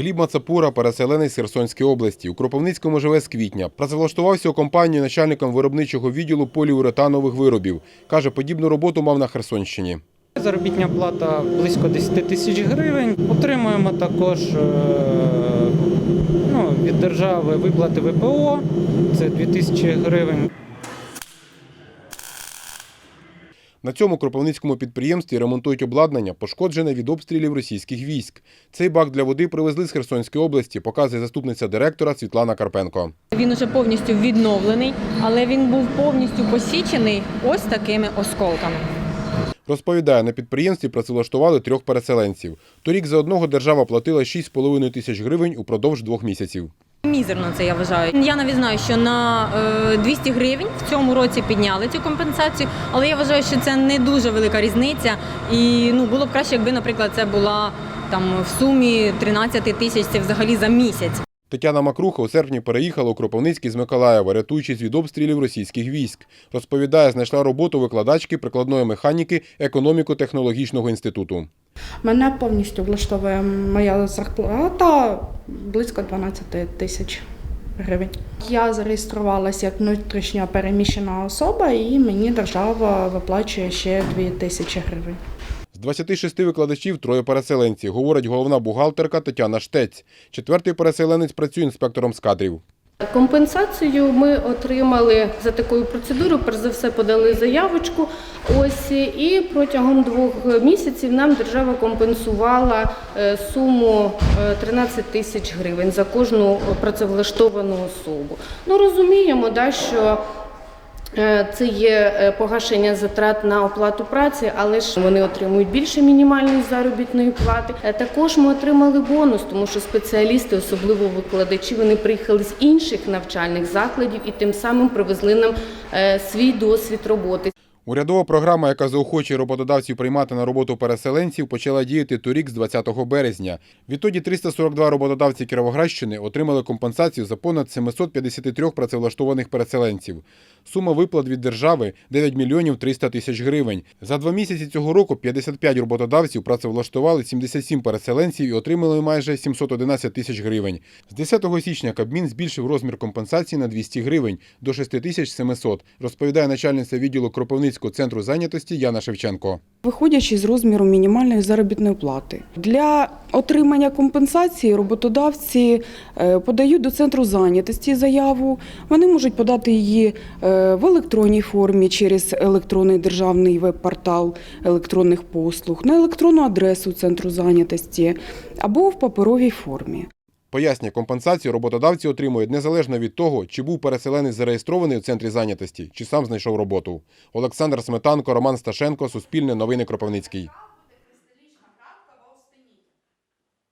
Гліб Мацапура, переселенець з Херсонської області. У Кропивницькому живе з квітня. Працевлаштувався у компанію начальником виробничого відділу поліуретанових виробів. Каже, подібну роботу мав на Херсонщині. Заробітня плата близько 10 тисяч гривень. Отримуємо також е, ну, від держави виплати ВПО, це 2 тисячі гривень. На цьому кропивницькому підприємстві ремонтують обладнання, пошкоджене від обстрілів російських військ. Цей бак для води привезли з Херсонської області, показує заступниця директора Світлана Карпенко. Він уже повністю відновлений, але він був повністю посічений ось такими осколками. Розповідає, на підприємстві працевлаштували трьох переселенців. Торік за одного держава платила 6,5 тисяч гривень упродовж двох місяців. Мізерно це я вважаю. Я навіть знаю, що на е, 200 гривень в цьому році підняли цю компенсацію, але я вважаю, що це не дуже велика різниця. І ну було б краще, якби, наприклад, це була там в сумі 13 тисяч. Це взагалі за місяць. Тетяна Макруха у серпні переїхала у Кропивницький з Миколаєва, рятуючись від обстрілів російських військ. Розповідає, знайшла роботу викладачки прикладної механіки економіко-технологічного інституту. Мене повністю влаштовує моя зарплата близько 12 тисяч гривень. Я зареєструвалася як внутрішньо переміщена особа, і мені держава виплачує ще 2 тисячі гривень. З 26 викладачів троє переселенців, говорить головна бухгалтерка Тетяна Штець. Четвертий переселенець працює інспектором з кадрів. Компенсацію ми отримали за такою процедурою. Перш за все подали заявочку. Ось і протягом двох місяців нам держава компенсувала е, суму е, 13 тисяч гривень за кожну працевлаштовану особу. Ну розуміємо, да, що Е, Це є е, погашення затрат на оплату праці, але ж вони отримують більше мінімальної заробітної плати. Е, Також ми отримали бонус, тому що спеціалісти, особливо викладачі, вони приїхали з інших навчальних закладів і тим самим привезли нам е, свій досвід роботи. Урядова програма, яка заохочує роботодавців приймати на роботу переселенців, почала діяти торік з 20 березня. Відтоді 342 роботодавці Кіровоградщини отримали компенсацію за понад 753 працевлаштованих переселенців. Сума виплат від держави 9 мільйонів 300 тисяч гривень. За два місяці цього року 55 роботодавців працевлаштували 77 переселенців і отримали майже 711 тисяч гривень. З 10 січня Кабмін збільшив розмір компенсації на 200 гривень до 6700, розповідає начальниця відділу Кропивницького центру зайнятості Яна Шевченко. Виходячи з розміру мінімальної заробітної плати для отримання компенсації роботодавці е, подають до центру зайнятості заяву. Вони можуть подати її е, в електронній формі через електронний державний веб-портал електронних послуг, на електронну адресу центру зайнятості або в паперовій формі. Пояснює, компенсацію роботодавці отримують незалежно від того, чи був переселенець зареєстрований у центрі зайнятості, чи сам знайшов роботу. Олександр Сметанко, Роман Сташенко, Суспільне новини Кропивницький.